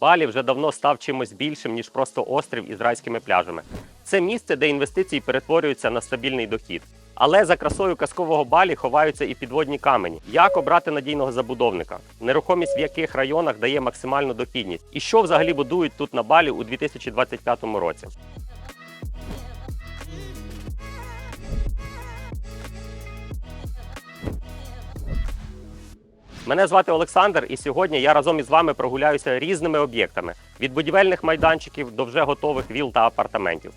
Балі вже давно став чимось більшим, ніж просто острів із пляжами. Це місце, де інвестиції перетворюються на стабільний дохід. Але за красою казкового балі ховаються і підводні камені. Як обрати надійного забудовника, нерухомість в яких районах дає максимальну дохідність, і що взагалі будують тут на балі у 2025 році. Мене звати Олександр, і сьогодні я разом із вами прогуляюся різними об'єктами від будівельних майданчиків до вже готових віл та апартаментів.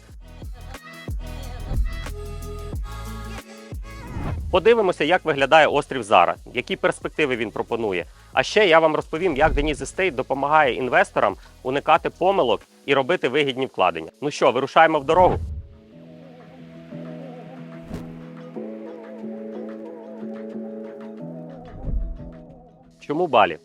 Подивимося, як виглядає острів зараз, які перспективи він пропонує. А ще я вам розповім, як Деніс Естейт допомагає інвесторам уникати помилок і робити вигідні вкладення. Ну що, вирушаємо в дорогу? Чому Балі?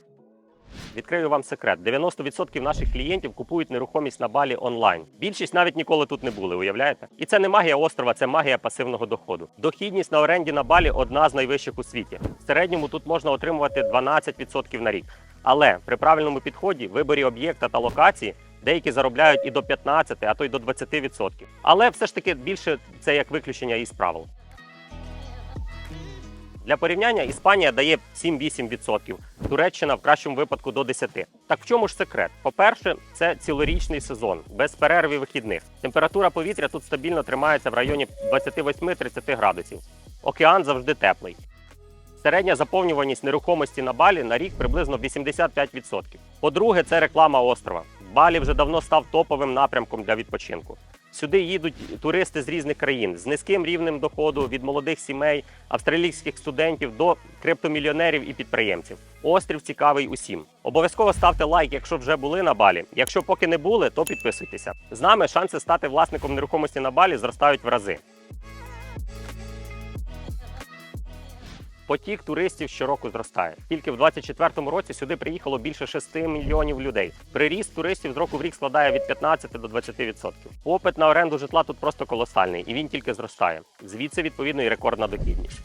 Відкрию вам секрет: 90% наших клієнтів купують нерухомість на Балі онлайн. Більшість навіть ніколи тут не були, уявляєте? І це не магія острова, це магія пасивного доходу. Дохідність на оренді на Балі одна з найвищих у світі. В середньому тут можна отримувати 12% на рік. Але при правильному підході, виборі об'єкта та локації. Деякі заробляють і до 15, а то й до 20%. Але все ж таки більше це як виключення із правил. Для порівняння Іспанія дає 7-8%, Туреччина в кращому випадку до 10%. Так в чому ж секрет? По-перше, це цілорічний сезон, без перерв і вихідних. Температура повітря тут стабільно тримається в районі 28-30 градусів. Океан завжди теплий. Середня заповнюваність нерухомості на Балі на рік приблизно 85%. По-друге, це реклама острова. Балі вже давно став топовим напрямком для відпочинку. Сюди їдуть туристи з різних країн з низьким рівнем доходу від молодих сімей, австралійських студентів до криптомільйонерів і підприємців. Острів цікавий усім. Обов'язково ставте лайк, якщо вже були на Балі. Якщо поки не були, то підписуйтеся. З нами шанси стати власником нерухомості на Балі зростають в рази. Потік туристів щороку зростає. Тільки в 2024 році сюди приїхало більше 6 мільйонів людей. Приріст туристів з року в рік складає від 15 до 20%. Попит на оренду житла тут просто колосальний, і він тільки зростає. Звідси відповідно і рекордна дохідність.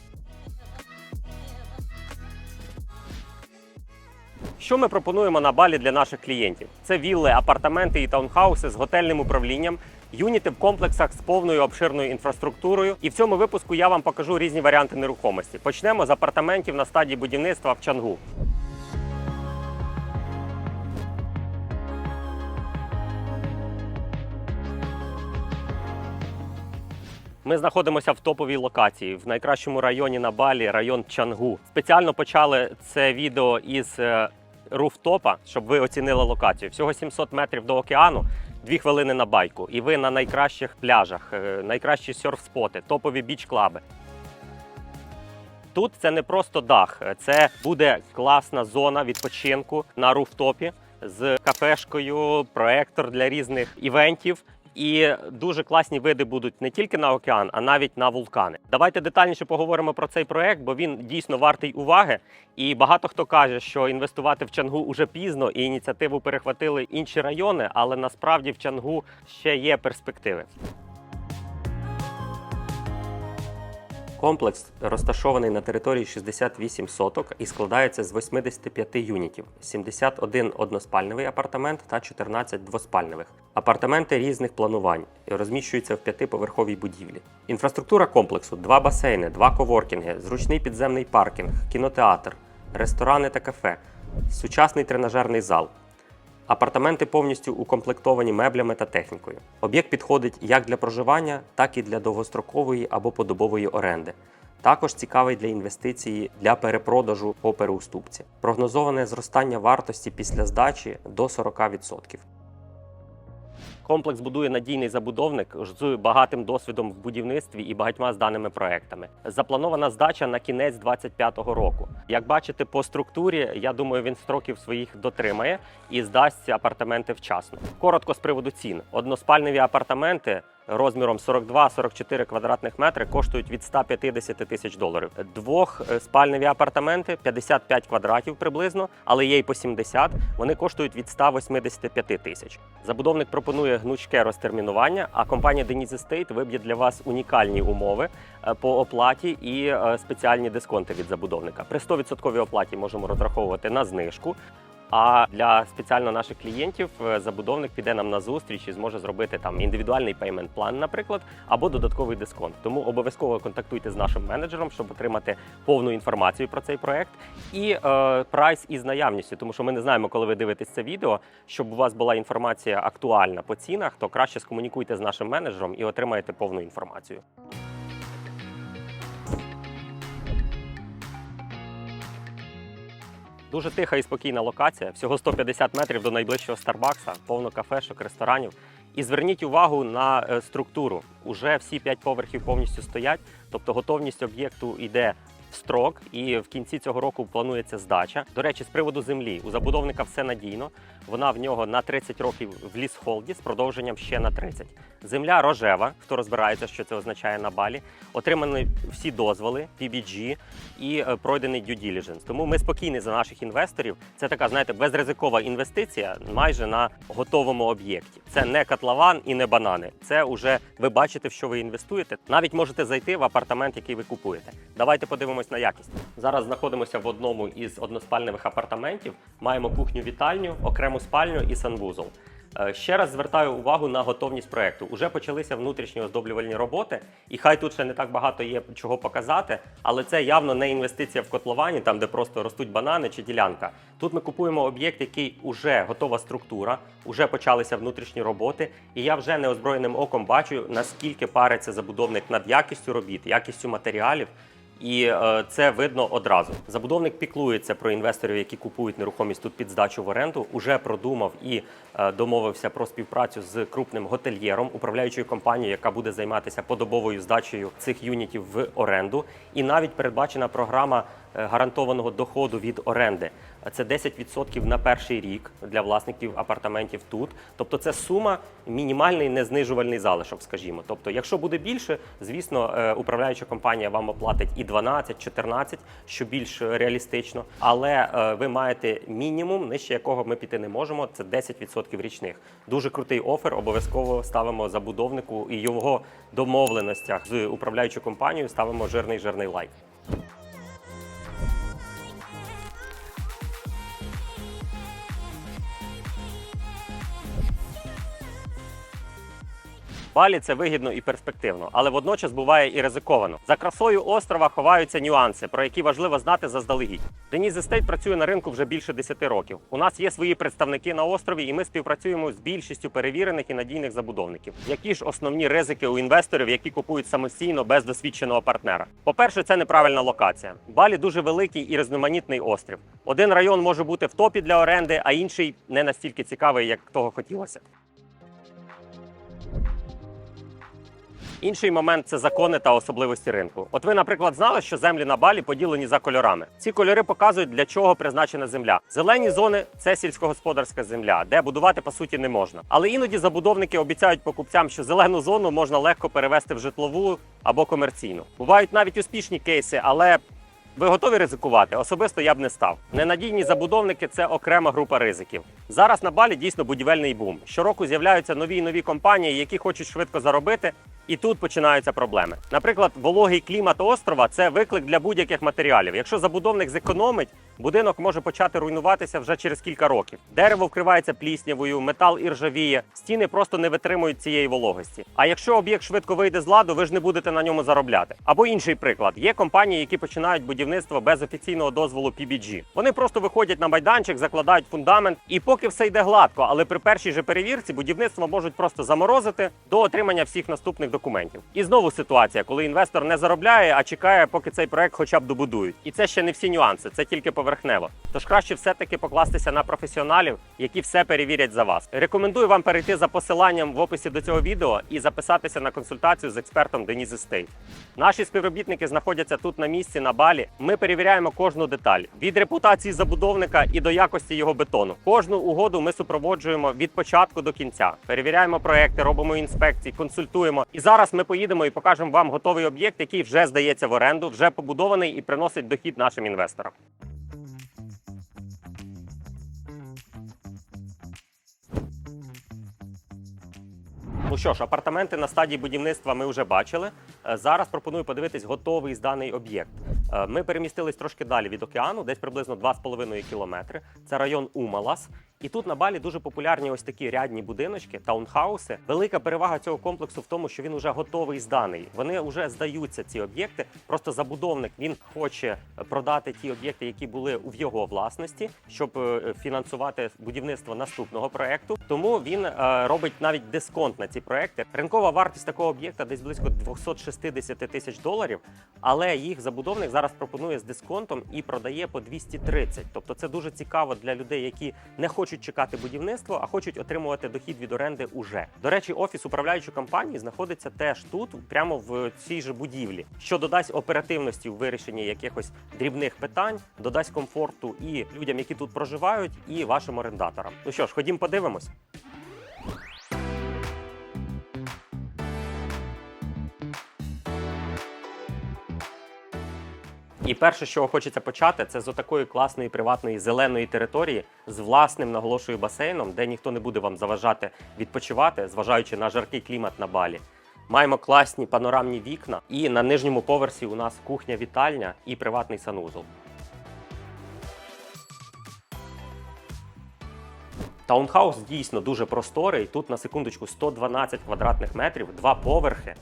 Що ми пропонуємо на балі для наших клієнтів? Це вілли, апартаменти і таунхауси з готельним управлінням, юніти в комплексах з повною обширною інфраструктурою. І в цьому випуску я вам покажу різні варіанти нерухомості. Почнемо з апартаментів на стадії будівництва в Чангу. Ми знаходимося в топовій локації в найкращому районі на Балі, район Чангу. Спеціально почали це відео із е, руфтопа, щоб ви оцінили локацію. Всього 700 метрів до океану, 2 хвилини на байку. І ви на найкращих пляжах, е, найкращі серф-споти, топові біч-клаби. Тут це не просто дах, це буде класна зона відпочинку на руфтопі з кафешкою, проектор для різних івентів. І дуже класні види будуть не тільки на океан, а навіть на вулкани. Давайте детальніше поговоримо про цей проект, бо він дійсно вартий уваги. І багато хто каже, що інвестувати в Чангу уже пізно, і ініціативу перехватили інші райони, але насправді в Чангу ще є перспективи. Комплекс розташований на території 68 соток і складається з 85 юнітів: 71 односпальневий апартамент та 14 двоспальневих. Апартаменти різних планувань розміщуються в п'ятиповерховій будівлі. Інфраструктура комплексу: два басейни, два коворкінги, зручний підземний паркінг, кінотеатр, ресторани та кафе, сучасний тренажерний зал. Апартаменти повністю укомплектовані меблями та технікою. Об'єкт підходить як для проживання, так і для довгострокової або подобової оренди. Також цікавий для інвестиції для перепродажу по переуступці. Прогнозоване зростання вартості після здачі до 40%. Комплекс будує надійний забудовник з багатим досвідом в будівництві і багатьма зданими проектами. Запланована здача на кінець 2025 року. Як бачите, по структурі, я думаю, він строків своїх дотримає і здасть апартаменти вчасно. Коротко з приводу цін: односпальневі апартаменти. Розміром 42-44 квадратних метри коштують від 150 тисяч доларів. Двохспальневі апартаменти 55 квадратів приблизно, але є й по 70. Вони коштують від 185 тисяч. Забудовник пропонує гнучке розтермінування, а компанія Denise Estate виб'є для вас унікальні умови е, по оплаті і е, спеціальні дисконти від забудовника. При 100% оплаті можемо розраховувати на знижку. А для спеціально наших клієнтів е, забудовник піде нам на зустріч і зможе зробити там індивідуальний пеймент план, наприклад, або додатковий дисконт. Тому обов'язково контактуйте з нашим менеджером, щоб отримати повну інформацію про цей проект і е, прайс із наявністю, тому що ми не знаємо, коли ви дивитесь це відео. Щоб у вас була інформація актуальна по цінах, то краще скомунікуйте з нашим менеджером і отримаєте повну інформацію. Дуже тиха і спокійна локація, всього 150 метрів до найближчого Старбакса, повно кафешок, ресторанів. І зверніть увагу на е, структуру. Уже всі 5 поверхів повністю стоять, тобто готовність об'єкту йде строк, і в кінці цього року планується здача. До речі, з приводу землі у забудовника все надійно. Вона в нього на 30 років в лісхолді з продовженням ще на 30. Земля рожева, хто розбирається, що це означає на балі. Отримані всі дозволи, PBG і е, пройдений due diligence. Тому ми спокійні за наших інвесторів. Це така, знаєте, безризикова інвестиція майже на готовому об'єкті. Це не котлован і не банани. Це вже ви бачите, в що ви інвестуєте. Навіть можете зайти в апартамент, який ви купуєте. Давайте подивимось на якість. Зараз знаходимося в одному із односпальневих апартаментів. Маємо кухню-вітальню, окрему спальню і санвузол. Е, Ще раз звертаю увагу на готовність проекту. Уже почалися внутрішні оздоблювальні роботи, і хай тут ще не так багато є чого показати, але це явно не інвестиція в котловані, там де просто ростуть банани чи ділянка. Тут ми купуємо об'єкт, який уже готова структура, уже почалися внутрішні роботи, і я вже неозброєним оком бачу, наскільки париться забудовник над якістю робіт, якістю матеріалів. І е, це видно одразу. Забудовник піклується про інвесторів, які купують нерухомість тут під здачу в оренду. Уже продумав і е, домовився про співпрацю з крупним готельєром, управляючою компанією, яка буде займатися подобовою здачею цих юнітів в оренду. І навіть передбачена програма е, гарантованого доходу від оренди. Це 10% на перший рік для власників апартаментів тут. Тобто, це сума мінімальний незнижувальний залишок, скажімо. Тобто, якщо буде більше, звісно, е, управляюча компанія вам оплатить і 12, 14, що більш реалістично. Але е, ви маєте мінімум, нижче якого ми піти не можемо. Це 10% річних. Дуже крутий офер. Обов'язково ставимо забудовнику і його домовленостях з управляючою компанією. Ставимо жирний жирний лайк. Балі це вигідно і перспективно, але водночас буває і ризиковано. За красою острова ховаються нюанси, про які важливо знати заздалегідь. Деніс Естейт працює на ринку вже більше 10 років. У нас є свої представники на острові, і ми співпрацюємо з більшістю перевірених і надійних забудовників. Які ж основні ризики у інвесторів, які купують самостійно без досвідченого партнера? По-перше, це неправильна локація. Балі дуже великий і різноманітний острів. Один район може бути в топі для оренди, а інший не настільки цікавий, як того хотілося. Інший момент це закони та особливості ринку. От ви, наприклад, знали, що землі на балі поділені за кольорами. Ці кольори показують, для чого призначена земля. Зелені зони це сільськогосподарська земля, де будувати по суті не можна. Але іноді забудовники обіцяють покупцям, що зелену зону можна легко перевести в житлову або комерційну. Бувають навіть успішні кейси, але ви готові ризикувати? Особисто я б не став. Ненадійні забудовники це окрема група ризиків. Зараз на балі дійсно будівельний бум. Щороку з'являються нові і нові компанії, які хочуть швидко заробити. І тут починаються проблеми. Наприклад, вологий клімат острова це виклик для будь-яких матеріалів. Якщо забудовник зекономить, будинок може почати руйнуватися вже через кілька років. Дерево вкривається пліснявою, метал іржавіє, стіни просто не витримують цієї вологості. А якщо об'єкт швидко вийде з ладу, ви ж не будете на ньому заробляти. Або інший приклад: є компанії, які починають будівництво без офіційного дозволу PBG. Вони просто виходять на майданчик, закладають фундамент, і поки все йде гладко, але при першій же перевірці будівництво можуть просто заморозити до отримання всіх наступних документів. І знову ситуація, коли інвестор не заробляє, а чекає, поки цей проект хоча б добудують. І це ще не всі нюанси, це тільки поверхнево. Тож краще все-таки покластися на професіоналів, які все перевірять за вас. Рекомендую вам перейти за посиланням в описі до цього відео і записатися на консультацію з експертом Деніс Естейт. Наші співробітники знаходяться тут на місці на балі. Ми перевіряємо кожну деталь від репутації забудовника і до якості його бетону. Кожну угоду ми супроводжуємо від початку до кінця. Перевіряємо проекти, робимо інспекції, консультуємо. І зараз ми поїдемо і покажемо вам готовий об'єкт, який вже здається в оренду, вже побудований і приносить дохід нашим інвесторам. Ну що ж, апартаменти на стадії будівництва ми вже бачили. Е, Зараз пропоную подивитись готовий зданий об'єкт. Е, Ми перемістились трошки далі від океану, десь приблизно 2,5 кілометри. Це район Умалас. І тут на Балі дуже популярні ось такі рядні будиночки, таунхауси. Велика перевага цього комплексу в тому, що він вже готовий зданий. Вони вже здаються ці об'єкти. Просто забудовник він хоче продати ті об'єкти, які були в його власності, щоб е, фінансувати будівництво наступного проекту. Тому він е, робить навіть дисконт на ці проекти. Ринкова вартість такого об'єкта десь близько 260 тисяч доларів. Але їх забудовник зараз пропонує з дисконтом і продає по 230. Тобто це дуже цікаво для людей, які не хочуть чекати будівництво, а хочуть отримувати дохід від оренди уже. До речі, офіс управляючої компанії знаходиться теж тут, прямо в цій же будівлі, що додасть оперативності в вирішенні якихось дрібних питань, додасть комфорту і людям, які тут проживають, і вашим орендаторам. Ну що ж, ходім, подивимось. І перше, чого хочеться почати, це з такої класної приватної зеленої території з власним наголошую басейном, де ніхто не буде вам заважати відпочивати, зважаючи на жаркий клімат на балі. Маємо класні панорамні вікна, і на нижньому поверсі у нас кухня-вітальня і приватний санузол. Таунхаус дійсно дуже просторий. Тут на секундочку 112 квадратних метрів, два поверхи,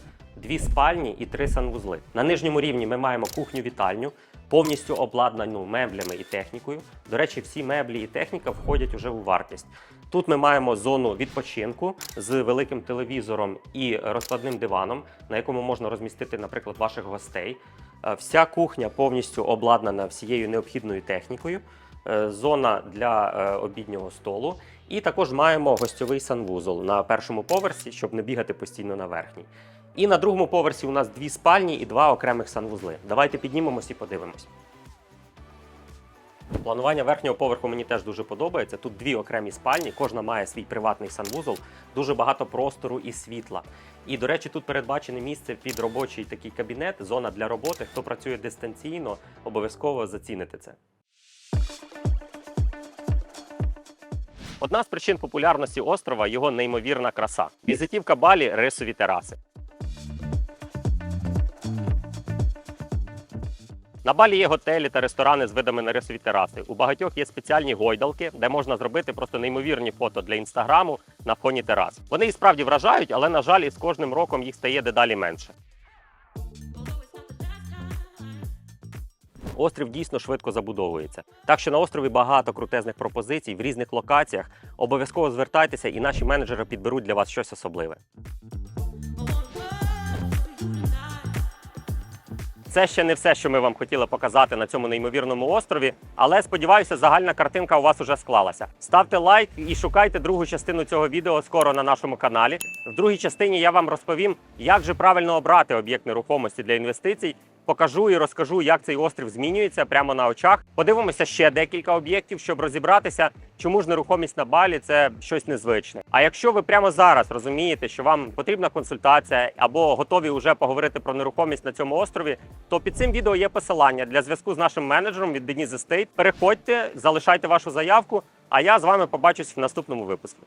дві спальні і три санвузли. На нижньому рівні ми маємо кухню-вітальню, повністю обладнану меблями і технікою. До речі, всі меблі і техніка входять уже у вартість. Тут ми маємо зону відпочинку з великим телевізором і розкладним диваном, на якому можна розмістити, наприклад, ваших гостей. Е, Вся кухня повністю обладнана всією необхідною технікою е, зона для е, обіднього столу. І також маємо гостьовий санвузол на першому поверсі, щоб не бігати постійно на верхній. І на другому поверсі у нас дві спальні і два окремих санвузли. Давайте піднімемось і подивимось. Планування верхнього поверху мені теж дуже подобається. Тут дві окремі спальні, кожна має свій приватний санвузол, дуже багато простору і світла. І, до речі, тут передбачене місце під робочий такий кабінет, зона для роботи. Хто працює дистанційно, обов'язково заціните це. Одна з причин популярності острова його неймовірна краса. Візитівка Балі рисові тераси. На Балі є готелі та ресторани з видами на рисові тераси. У багатьох є спеціальні гойдалки, де можна зробити просто неймовірні фото для інстаграму на фоні терас. Вони і справді вражають, але на жаль, із кожним роком їх стає дедалі менше. Острів дійсно швидко забудовується. Так що на острові багато крутезних пропозицій в різних локаціях. Обов'язково звертайтеся, і наші менеджери підберуть для вас щось особливе. Це ще не все, що ми вам хотіли показати на цьому неймовірному острові, але сподіваюся, загальна картинка у вас уже склалася. Ставте лайк і шукайте другу частину цього відео скоро на нашому каналі. В другій частині я вам розповім, як же правильно обрати об'єкт нерухомості для інвестицій. Покажу і розкажу, як цей острів змінюється прямо на очах. Подивимося ще декілька об'єктів, щоб розібратися, чому ж нерухомість на балі це щось незвичне. А якщо ви прямо зараз розумієте, що вам потрібна консультація або готові вже поговорити про нерухомість на цьому острові, то під цим відео є посилання для зв'язку з нашим менеджером від Denise Estate. Переходьте, залишайте вашу заявку. А я з вами побачусь в наступному випуску.